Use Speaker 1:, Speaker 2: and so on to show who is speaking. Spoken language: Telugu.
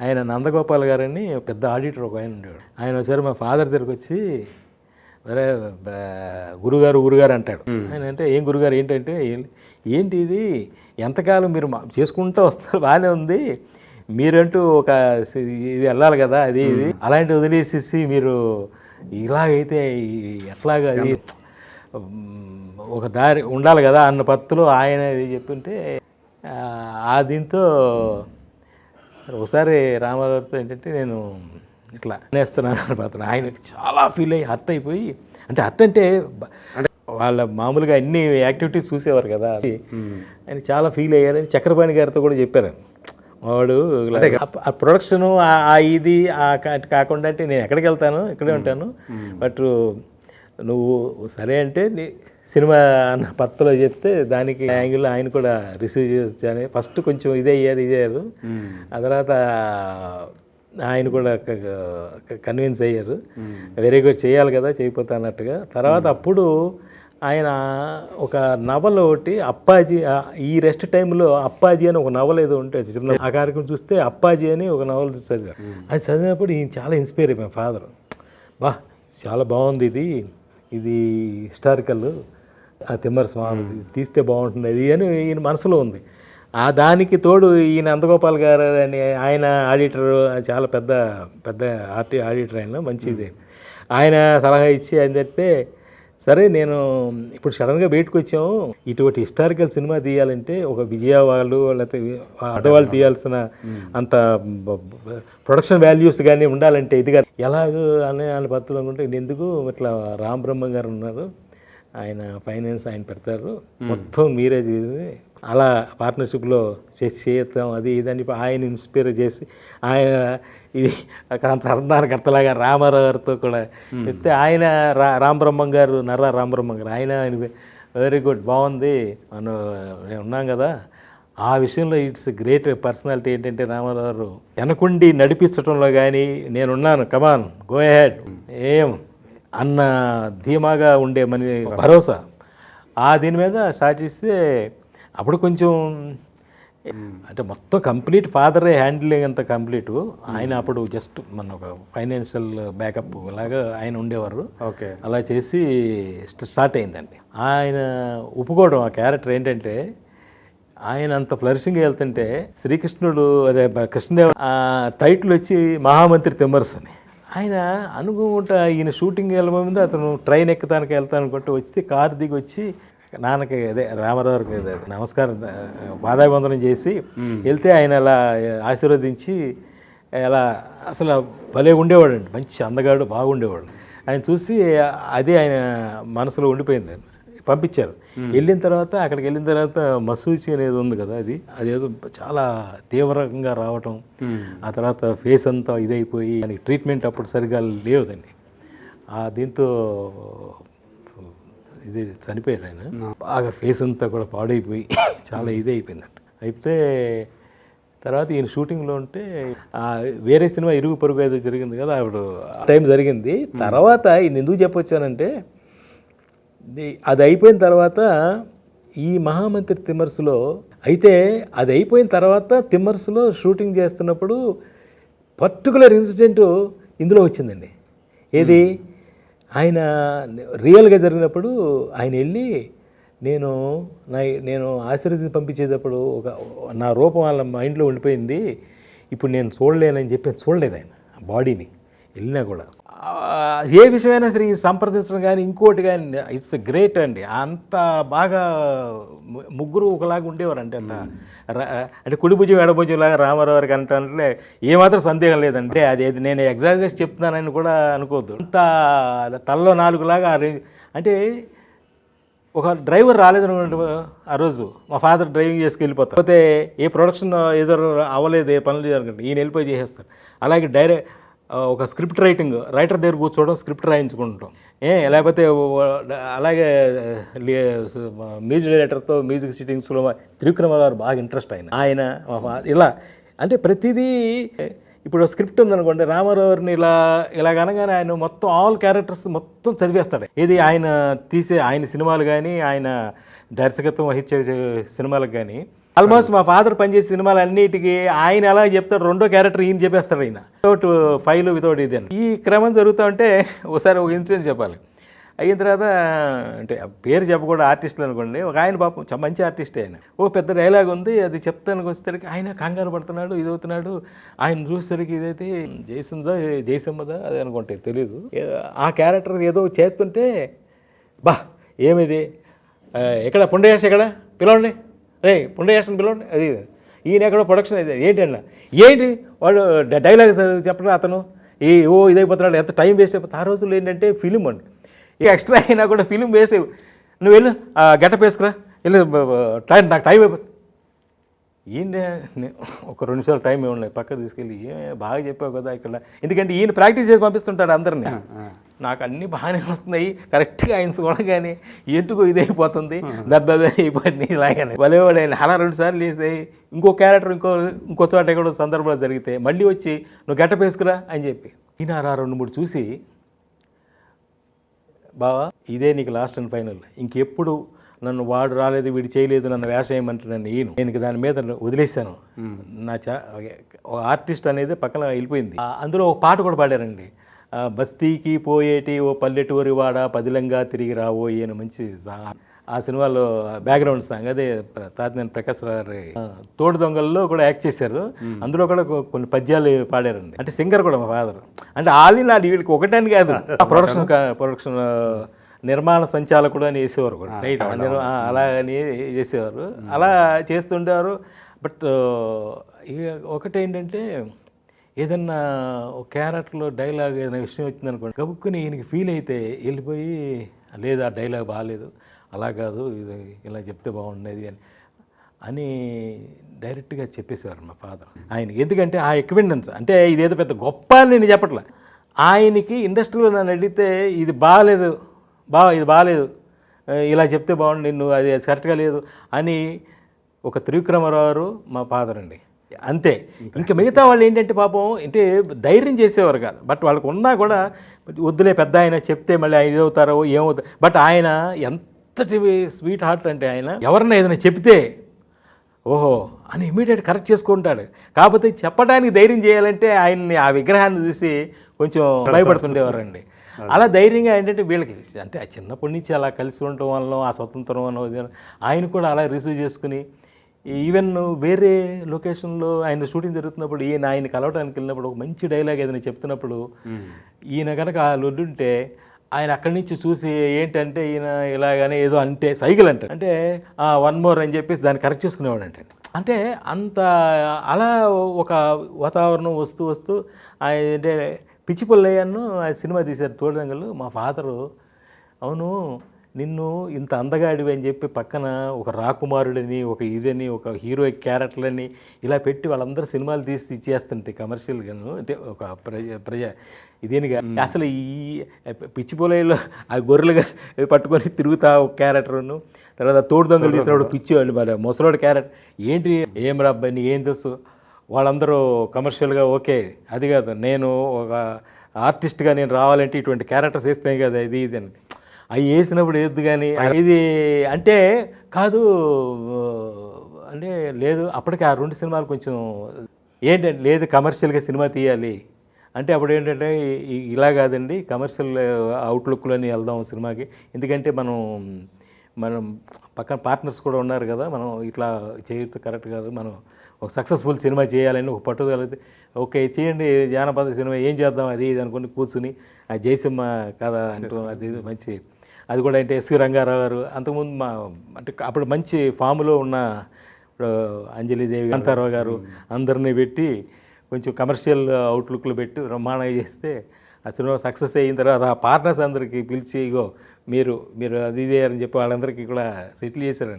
Speaker 1: ఆయన నందగోపాల్ గారని పెద్ద ఆడిటర్ ఒక ఆయన ఉండేవాడు. ఆయన ఒకసారి మా ఫాదర్ దగ్గరికి వచ్చి బ- గురుగారు గురుగారు అంటాడు. ఆయన అంటే ఏం గురుగారు? ఏంటంటే "ఏం- ఏంటి ఇది? ఎంతకాలం మీరు చేసుకుంటూ వస్తున్నారు? బాగానే ఉంది. మీరంటూ ఒక ఇది వెళ్ళాలి కదా అది ఇది. అలాంటి వదిలేసేసి మీరు ఇలాగైతే ఎట్లాగా అది ఒక దారి ఉండాలి కదా అన్న పత్తులు ఆయన ఇది చెప్తుంటే ఆ దీంతో ఒకసారి రామారావుతో ఏంటంటే నేను ఇట్లా నేస్తున్నాను అతను. ఆయనకి చాలా ఫీల్ అయ్యి హర్ట్ అయిపోయి అంటే హర్ట్ అంటే వాళ్ళ మామూలుగా అన్ని యాక్టివిటీస్ చూసేవారు కదా. ఆయన చాలా ఫీల్ అయ్యారని చక్రపాణి గారితో కూడా చెప్పారు వాడు ఆ- ప్రొడక్షన్ ఆ ఇది కాకుండా అంటే నేను ఎక్కడికి వెళ్తాను ఇక్కడే ఉంటాను. బట్ నువ్వు సరే అంటే నీ సినిమా అన్న పత్తులో చెప్తే దానికి యాంగిల్ ఆయన కూడా రిసీవ్ చేస్తాను ఫస్ట్ కొంచెం ఇదే అయ్యారు ఇదే అయ్యారు ఆ తర్వాత ఆయన కూడా కన్విన్స్ అయ్యారు. వెరీ గుడ్ చేయాలి కదా చేయకపోతే అన్నట్టుగా. తర్వాత అప్పుడు ఆయన ఒక నవల ఒకటి అప్పాజీ ఈ రెస్ట్ టైంలో అప్పాజీ అని ఒక నవల ఏదో ఉంటే చిన్న ఆ కార్యక్రమం చూస్తే అప్పాజీ అని ఒక నవల చదివారు. అది చదివినప్పుడు ఈయన చాలా ఇన్స్పైర్ అయిపోయాం ఫాదర్ బా చాలా బాగుంది ఇది. ఇది హిస్టారికల్. ఆ తిమ్మర స్వామి తీస్తే బాగుంటుంది అది అని ఈయన మనసులో ఉంది. ఆ దానికి తోడు ఈయన అందగోపాల్ గారు అని ఆయన ఆడిటర్ చాలా పెద్ద పెద్ద ఆర్టీ ఆడిటర్ ఆయన మంచిది. ఆయన సలహా ఇచ్చి ఆయన చెప్తే సరే నేను ఇప్పుడు సడన్గా బయటకు వచ్చాము ఇటువంటి హిస్టారికల్ సినిమా తీయాలంటే ఒక విజయ వాళ్ళు లేకపోతే ఆడవాళ్ళు తీయాల్సిన అంత ప్రొడక్షన్ వాల్యూస్ కానీ ఉండాలంటే ఇది కాదు. ఎలాగో అనే ఆయన పత్తులు అనుకుంటే ఎందుకు ఇట్లా రామ్ బ్రహ్మ గారు ఉన్నారు? ఆయన ఫైనాన్స్ ఆయన పెడతారు. మొత్తం మీరే చేసి అలా పార్ట్నర్షిప్లో చేద్దాం అది ఇది అని ఆయన ఇన్స్పైర్ చేసి ఆయన ఇది సంతానకర్తలాగా రామారావు గారితో కూడా చెప్తే ఆయన రా రామబ్రహ్మం గారు నర్రా రామబ్రహ్మం గారు ఆయన ఆయన వెరీ గుడ్ బాగుంది. మనం మేము ఉన్నాం కదా. ఆ విషయంలో ఇట్స్ గ్రేట్ పర్సనాలిటీ ఏంటంటే రామారావు గారు వెనకుండి నడిపించడంలో కానీ నేనున్నాను. కమాన్ గో హెడ్ ఏం? అన్న ధీమాగా ఉండే మన భరోసా. ఆ దీని మీద స్టార్ట్ చేస్తే అప్పుడు కొంచెం అంటే మొత్తం కంప్లీట్ ఫాదరే హ్యాండిలింగ్ అంత కంప్లీట్. ఆయన అప్పుడు జస్ట్ మన ఒక ఫైనాన్షియల్ బ్యాకప్ లాగా ఆయన ఉండేవారు.
Speaker 2: ఓకే.
Speaker 1: అలా చేసి స్ట్- స్టార్ట్ అయిందండి. ఆయన ఒప్పుకోవడం ఆ క్యారెక్టర్ ఏంటంటే ఆయన అంత ఫ్లరిషింగ్ వెళ్తుంటే శ్రీకృష్ణుడు అదే కృష్ణదేవ టైటిల్ వచ్చి మహామంత్రి తిమ్మరస్ అని ఆయన అనుకుంటా ఈయన షూటింగ్ వెళ్ళబోయింది అతను ట్రైన్ ఎక్కుతానికి వెళ్తాను అనుకుంటే వచ్చి కారు దిగి వచ్చి నాన్నకి అదే రామారావుకి అదే నమస్కారం పాదాభివందనం చేసి వెళ్తే ఆయన అలా ఆశీర్వదించి అలా అసలు భలే ఉండేవాడండి. మంచి అందగాడు బాగుండేవాడు. ఆయన చూసి అదే ఆయన మనసులో ఉండిపోయింది. పంపించారు. వెళ్ళిన తర్వాత అక్కడికి వెళ్ళిన తర్వాత మసూచి అనేది ఉంది కదా అది. అదేదో చాలా తీవ్రంగా రావటం ఆ తర్వాత ఫేస్ అంతా ఇదైపోయి దానికి ట్రీట్మెంట్ అప్పుడు సరిగా లేవుదండి ఆ దీంతో ఇది చనిపోయాడు ఆయన. బాగా ఫేస్ అంతా కూడా పాడైపోయి చాలా ఇది అయిపోయిందంట అయితే తర్వాత ఈయన షూటింగ్లో ఉంటే ఆ వేరే సినిమా ఇరుగు పొరుగు ఏదో జరిగింది కదా అప్పుడు ఆ టైం జరిగింది. తర్వాత ఇది ఎందుకు చెప్పొచ్చానంటే అది అయిపోయిన తర్వాత ఈ మహామంత్రి తిమ్మర్స్లో అయితే అది అయిపోయిన తర్వాత తిమ్మర్స్లో షూటింగ్ చేస్తున్నప్పుడు పర్టికులర్ ఇన్సిడెంట్ ఇందులో వచ్చిందండి. ఏది? ఆయన రియల్గా జరిగినప్పుడు ఆయన వెళ్ళి నేను నా నేను ఆశీర్వదించి పంపించేటప్పుడు ఒక నా రూపం వాళ్ళ మైండ్లో ఉండిపోయింది. ఇప్పుడు నేను చూడలేనని చెప్పి చూడలేదు ఆయన బాడీని వెళ్ళినా కూడా. ఏ విషయమైనా సరే సంప్రదించడం కానీ ఇంకోటి కానీ ఇట్స్ గ్రేట్ అండి. అంత బాగా ముగ్గురు ఒకలాగా ఉండేవారు అంటే అంత అంటే కుడి భుజం లాగా రామారావు గారికి అంటే ఏమాత్రం సందేహం లేదంటే అది నేను ఎగ్జాక్ట్గా చెప్తున్నానని కూడా అనుకోవద్దు. అంత తలలో నాలుగులాగా అంటే ఒక డ్రైవర్ రాలేదనుకున్నట్టు ఆ రోజు. మా ఫాదర్ డ్రైవింగ్ చేసుకు వెళ్ళిపోతారు. పోతే ఏ ప్రొడక్షన్ ఏదో అవ్వలేదు ఏ పనులు జరగండి ఈయన వెళ్ళిపోయి చేసేస్తారు. అలాగే డైరెక్ట్ ఒక స్క్రిప్ట్ రైటింగ్ రైటర్ దగ్గర కూర్చోవడం స్క్రిప్ట్ రాయించుకుంటాం. ఏ లేకపోతే అలాగే మ్యూజిక్ డైరెక్టర్తో మ్యూజిక్ సిట్టింగ్స్లో త్రివిక్రమరావు బాగా ఇంట్రెస్ట్ ఆయన. ఆయన ఇలా అంటే ప్రతిదీ ఇప్పుడు స్క్రిప్ట్ ఉందనుకోండి రామారావుని ఇలా ఇలా అనగానే ఆయన మొత్తం ఆల్ క్యారెక్టర్స్ మొత్తం చదివేస్తాడు. ఇది ఆయన తీసే ఆయన సినిమాలు కానీ ఆయన దర్శకత్వం వహించే సినిమాలకు కానీ ఆల్మోస్ట్ మా ఫాదర్ పనిచేసే సినిమాలు అన్నిటికీ ఆయన ఎలా చెప్తాడు రెండో క్యారెక్టర్ ఈయన చెప్పేస్తాడు ఆయన వితౌట్ ఫైల్ వితౌట్ ఇది అని. ఈ క్రమం జరుగుతూ ఉంటే ఒకసారి ఒక ఇన్సిడెంట్ చెప్పాలి. అయిన తర్వాత అంటే పేరు చెప్పకూడదు ఆర్టిస్టులు అనుకోండి. ఒక ఆయన పాపం మంచి ఆర్టిస్ట్ ఆయన. ఓ పెద్ద డైలాగ్ ఉంది అది చెప్తానికి వచ్చేసరికి ఆయన కంగారు పడుతున్నాడు ఇది అవుతున్నాడు. ఆయన చూసేసరికి ఇదైతే జయసిందా జయసింహదా అది అనుకుంటే తెలీదు. ఆ క్యారెక్టర్ ఏదో చేస్తుంటే బా ఏమిది? ఎక్కడ? పుండేసి ఎక్కడ? పిలవండి. రే పుండయాసన్ పిలవండి. అది ఈయన ఎక్కడో ప్రొడక్షన్ అయితే. ఏంటి ఏంటి? వాడు డైలాగ్ చెప్పడం అతను. ఈ ఓ ఇదైపోతున్నాడు. ఎంత టైం వేస్ట్ అయిపోతుంది. ఆ రోజుల్లో ఏంటంటే ఫిలిం అండి. ఇక ఎక్స్ట్రా అయినా కూడా ఫిలిం వేస్ట్ అయిపో నువ్వు వెళ్ళు. గెటప్ వేసుకురా. వెళ్ళి టైం నాకు టైం అయిపోతుంది ఈయన ఒక రెండు నిమిషాలు టైం ఇవ్వండి పక్క తీసుకెళ్ళి ఏ బాగా చెప్పావు కదా ఇక్కడ. ఎందుకంటే ఈయన ప్రాక్టీస్ చేసి పంపిస్తుంటాడు అందరిని. నాకు అన్నీ బాగానే వస్తున్నాయి. కరెక్ట్గా ఆయన చూడగానే ఎందుకు ఇదైపోతుంది. దెబ్బ అయిపోతుంది ఇలాగనే. ఆయన అలా రెండు సార్లు వేసాయి. ఇంకో క్యారెక్టర్ ఇంకో ఇంకో చోట ఎక్కడో సందర్భాలు జరిగితే మళ్ళీ వచ్చి నువ్వు గెటప్ వేసుకురా అని చెప్పి. ఈయన అలా రెండు మూడు చూసి బావా ఇదే నీకు లాస్ట్ అండ్ ఫైనల్ ఇంకెప్పుడు నన్ను వాడు రాలేదు వీడు చేయలేదు నన్ను వేష చేయమంటున్నాను ఈయన నేను దాని మీద వదిలేశాను. నా చా ఆర్టిస్ట్ అనేది పక్కన వెళ్ళిపోయింది. అందులో ఒక పాట కూడా పాడారండి. బస్తీకి పోయేటి ఓ పల్లెటూరి వాడ పదిలంగా తిరిగి రావో ఈయన మంచి ఆ సినిమాలో బ్యాక్గ్రౌండ్ సాంగ్ అదే తాతినేని ప్రకాశ్ రావు గారి తోడు దొంగల్లో కూడా యాక్ట్ చేశారు. అందులో కూడా కొన్ని పద్యాలు పాడారండి. అంటే సింగర్ కూడా మా ఫాదర్. అంటే ఆల్ ఇన్ ఆల్ వీళ్ళకి ఒకటని కాదు ప్రొడక్షన్ ప్రొడక్షన్ నిర్మాణ సంచాలకుడు అని వేసేవారు కూడా రైట్ అలా అని చేసేవారు. అలా చేస్తుండేవారు. బట్ ఇక ఒకటేంటంటే ఏదన్నా ఒక క్యారెక్టర్లో డైలాగ్ ఏదైనా విషయం వచ్చిందనుకోండి గబుక్కుని ఈయనకి ఫీల్ అయితే వెళ్ళిపోయి లేదు ఆ డైలాగ్ బాగాలేదు అలా కాదు ఇది ఇలా చెప్తే బాగుండేది అని అని డైరెక్ట్గా చెప్పేసేవారు మా ఫాదర్. ఆయన ఎందుకంటే ఆ ఎక్విడెన్స్ అంటే ఇదేదో పెద్ద గొప్ప అని నేను చెప్పట్లే. ఆయనకి ఇండస్ట్రీలో నన్ను అడిగితే ఇది బాగాలేదు బాగా ఇది బాగాలేదు ఇలా చెప్తే బాగుండు నిన్ను అది కరెక్ట్గా లేదు అని ఒక త్రివిక్రమరావు మా ఫాదర్ అండి. అంతే. ఇంకా మిగతా వాళ్ళు ఏంటంటే పాపం అంటే ధైర్యం చేసేవారు కాదు. బట్ వాళ్ళకు ఉన్నా కూడా వద్దులే పెద్ద ఆయన చెప్తే మళ్ళీ ఆయన ఇదవుతారో ఏమవుతారు బట్ ఆయన ఎంతటి స్వీట్ హార్ట్ అంటే ఆయన ఎవరన్నా ఏదైనా చెప్తే ఓహో అని ఇమీడియట్ కరెక్ట్ చేసుకుంటాడు. కాకపోతే చెప్పడానికి ధైర్యం చేయాలంటే ఆయన్ని ఆ విగ్రహాన్ని చూసి కొంచెం భయపడుతుండేవారండి. అలా ధైర్యంగా ఏంటంటే వీళ్ళకి అంటే ఆ చిన్నప్పటి నుంచి అలా కలిసి ఉండటం వల్ల ఆ స్వతంత్రం అన్న ఆయన కూడా అలా రిసీవ్ చేసుకుని ఈవెన్ వేరే లొకేషన్లో ఆయన షూటింగ్ జరుగుతున్నప్పుడు ఈయన ఆయన కలవడానికి వెళ్ళినప్పుడు ఒక మంచి డైలాగ్ ఏదైనా చెప్తున్నప్పుడు ఈయన కనుక ఆ లొడ్డుంటే ఆయన అక్కడి నుంచి చూసి ఏంటంటే ఈయన ఇలాగనే ఏదో అంటే సైకిల్ అంటే అంటే వన్ మోర్ అని చెప్పేసి దాన్ని కరెక్ట్ చేసుకునేవాడు అంటే అంటే అంత అలా ఒక వాతావరణం వస్తూ వస్తూ ఆయన అంటే పిచ్చి పుల్లయ్యను ఆ సినిమా తీశారు తోడుదంగలు. మా ఫాదరు అవును నిన్ను ఇంత అందగాడివి అని చెప్పి పక్కన ఒక రాకుమారుడని ఒక ఇదని ఒక హీరో క్యారెక్టర్లని ఇలా పెట్టి వాళ్ళందరూ సినిమాలు తీసి ఇచ్చేస్తుంటే కమర్షియల్గాను అంటే ఒక ప్రజ ప్రజ ఇదేనిగా అసలు ఈ పిచ్చిపోలేలో ఆ గొర్రెలుగా పట్టుకొని తిరుగుతా ఒక క్యారెక్టర్ను తర్వాత తోడు దొంగలు తీసినప్పుడు పిచ్చివాళ్ళు మరి ముసలోడు క్యారెక్టర్ ఏంటి ఏం రా అబ్బాయి నీకు ఏం తెలుసు? వాళ్ళందరూ కమర్షియల్గా ఓకే అది కాదు. నేను ఒక ఆర్టిస్ట్గా నేను రావాలంటే ఇటువంటి క్యారెక్టర్స్ వేస్తే కదా ఇది ఇది అని. అవి వేసినప్పుడు ఏది కానీ ఇది అంటే కాదు అంటే లేదు అప్పటికి ఆ రెండు సినిమాలు కొంచెం ఏంటంటే లేదు కమర్షియల్గా సినిమా తీయాలి. అంటే అప్పుడు ఏంటంటే ఇలా కాదండి కమర్షియల్ అవుట్లుక్లోని వెళ్దాం సినిమాకి. ఎందుకంటే మనం మనం పక్కన పార్ట్నర్స్ కూడా ఉన్నారు కదా మనం ఇట్లా చేయొచ్చు కరెక్ట్ కాదు మనం ఒక సక్సెస్ఫుల్ సినిమా చేయాలని ఒక పట్టుదల ఓకే చేయండి జానపద సినిమా ఏం చేద్దాం అది ఇది అనుకుని కూర్చుని ఆ జయసింహ కథ అంటూ అది ఇది మంచి అది కూడా అంటే ఎస్వి రంగారావు గారు అంతకుముందు మా అంటే అప్పుడు మంచి ఫామ్లో ఉన్న ఇప్పుడు అంజలిదేవి కాంతారావు గారు అందరినీ పెట్టి కొంచెం కమర్షియల్ అవుట్లుక్లు పెట్టి బ్రహ్మాండంగా చేస్తే ఆ సినిమా సక్సెస్ అయిన తర్వాత ఆ పార్ట్నర్స్ అందరికీ పిలిచి ఇగో మీరు మీరు అది ఇది అని చెప్పి వాళ్ళందరికీ కూడా సెటిల్ చేశారండి.